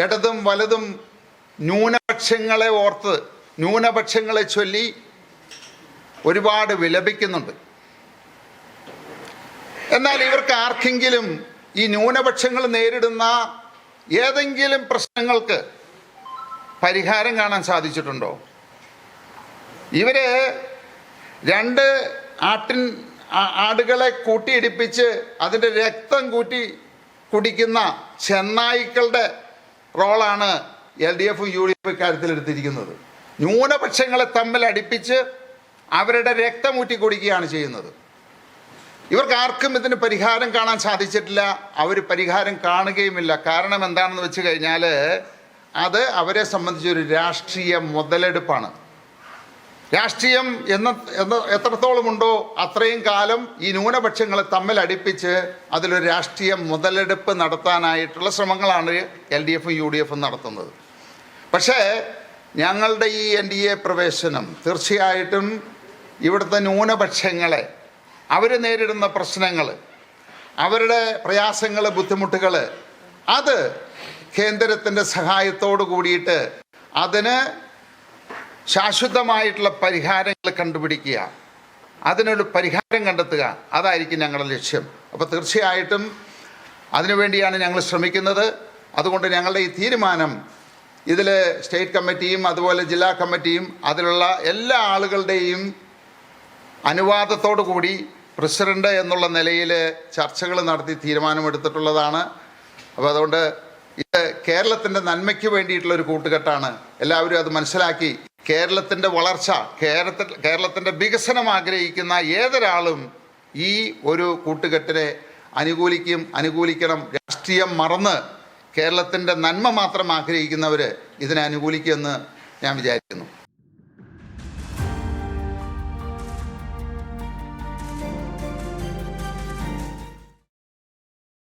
ഇടതും വലതും ന്യൂനപക്ഷങ്ങളെ ഓർത്ത് ന്യൂനപക്ഷങ്ങളെ ചൊല്ലി ഒരുപാട് വിലപിക്കുന്നുണ്ട്. എന്നാൽ ഇവർക്ക് ആർക്കെങ്കിലും ഈ ന്യൂനപക്ഷങ്ങൾ നേരിടുന്ന ഏതെങ്കിലും പ്രശ്നങ്ങൾക്ക് പരിഹാരം കാണാൻ സാധിച്ചിട്ടുണ്ടോ? ഇവർ രണ്ട് ആട്ടിൻ ആടുകളെ കൂട്ടിയിടിപ്പിച്ച് അതിന്റെ രക്തം കൂട്ടി കുടിക്കുന്ന ചെന്നായ്ക്കളുടെ റോളാണ് എൽ ഡി എഫും യു ഡി എഫും ഇക്കാര്യത്തിൽ എടുത്തിരിക്കുന്നത് ന്യൂനപക്ഷങ്ങളെ തമ്മിൽ അടുപ്പിച്ച് അവരുടെ രക്തം ഊറ്റിക്കൊടുക്കുകയാണ് ചെയ്യുന്നത്. ഇവർക്ക് ആർക്കും ഇതിന് പരിഹാരം കാണാൻ സാധിച്ചിട്ടില്ല. അവർ പരിഹാരം കാണുകയുമില്ല. കാരണം എന്താണെന്ന് വെച്ച് കഴിഞ്ഞാൽ അത് അവരെ സംബന്ധിച്ചൊരു രാഷ്ട്രീയ മുതലെടുപ്പാണ്. രാഷ്ട്രീയം എന്ന എന്ന എത്രത്തോളം ഉണ്ടോ അത്രയും കാലം ഈ ന്യൂനപക്ഷങ്ങളെ തമ്മിൽ അടുപ്പിച്ച് അതിലൊരു രാഷ്ട്രീയ മുതലെടുപ്പ് നടത്താനായിട്ടുള്ള ശ്രമങ്ങളാണ് എൽ ഡി എഫും യു ഡി എഫും നടത്തുന്നത്. പക്ഷേ ഞങ്ങളുടെ ഈ എൻ ഡി എ പ്രവേശനം തീർച്ചയായിട്ടും ഇവിടുത്തെ ന്യൂനപക്ഷങ്ങളെ അവർ നേരിടുന്ന പ്രശ്നങ്ങൾ അവരുടെ പ്രയാസങ്ങൾ ബുദ്ധിമുട്ടുകൾ അത് കേന്ദ്രത്തിന്റെ സഹായത്തോട് കൂടിയിട്ട് അതിന് ശാശ്വതമായിട്ടുള്ള പരിഹാരങ്ങൾ കണ്ടുപിടിക്കുക. അതിനൊരു പരിഹാരം കണ്ടെത്തുക. അതായിരിക്കും ഞങ്ങളുടെ ലക്ഷ്യം. അപ്പോൾ തീർച്ചയായിട്ടും അതിനുവേണ്ടിയാണ് ഞങ്ങൾ ശ്രമിക്കുന്നത്. അതുകൊണ്ട് ഞങ്ങളുടെ ഈ തീരുമാനം ഇതിൽ സ്റ്റേറ്റ് കമ്മിറ്റിയും അതുപോലെ ജില്ലാ കമ്മിറ്റിയും അതിലുള്ള എല്ലാ ആളുകളുടെയും അനുവാദത്തോടു കൂടി പ്രസിഡന്റ് എന്നുള്ള നിലയിൽ ചർച്ചകൾ നടത്തി തീരുമാനമെടുത്തിട്ടുള്ളതാണ്. അപ്പോൾ അതുകൊണ്ട് ഇത് കേരളത്തിന്റെ നന്മയ്ക്ക് വേണ്ടിയിട്ടുള്ള ഒരു കൂട്ടുകെട്ടാണ്. എല്ലാവരും അത് മനസ്സിലാക്കി കേരളത്തിന്റെ വളർച്ച കേരളത്തിൽ കേരളത്തിന്റെ വികസനം ആഗ്രഹിക്കുന്ന ഏതൊരാളും ഈ ഒരു കൂട്ടുകെട്ടിനെ അനുകൂലിക്കും അനുകൂലിക്കണം. രാഷ്ട്രീയം മറന്ന് കേരളത്തിന്റെ നന്മ മാത്രം ആഗ്രഹിക്കുന്നവർ ഇതിനെ അനുകൂലിക്കുമെന്ന് ഞാൻ വിചാരിക്കുന്നു.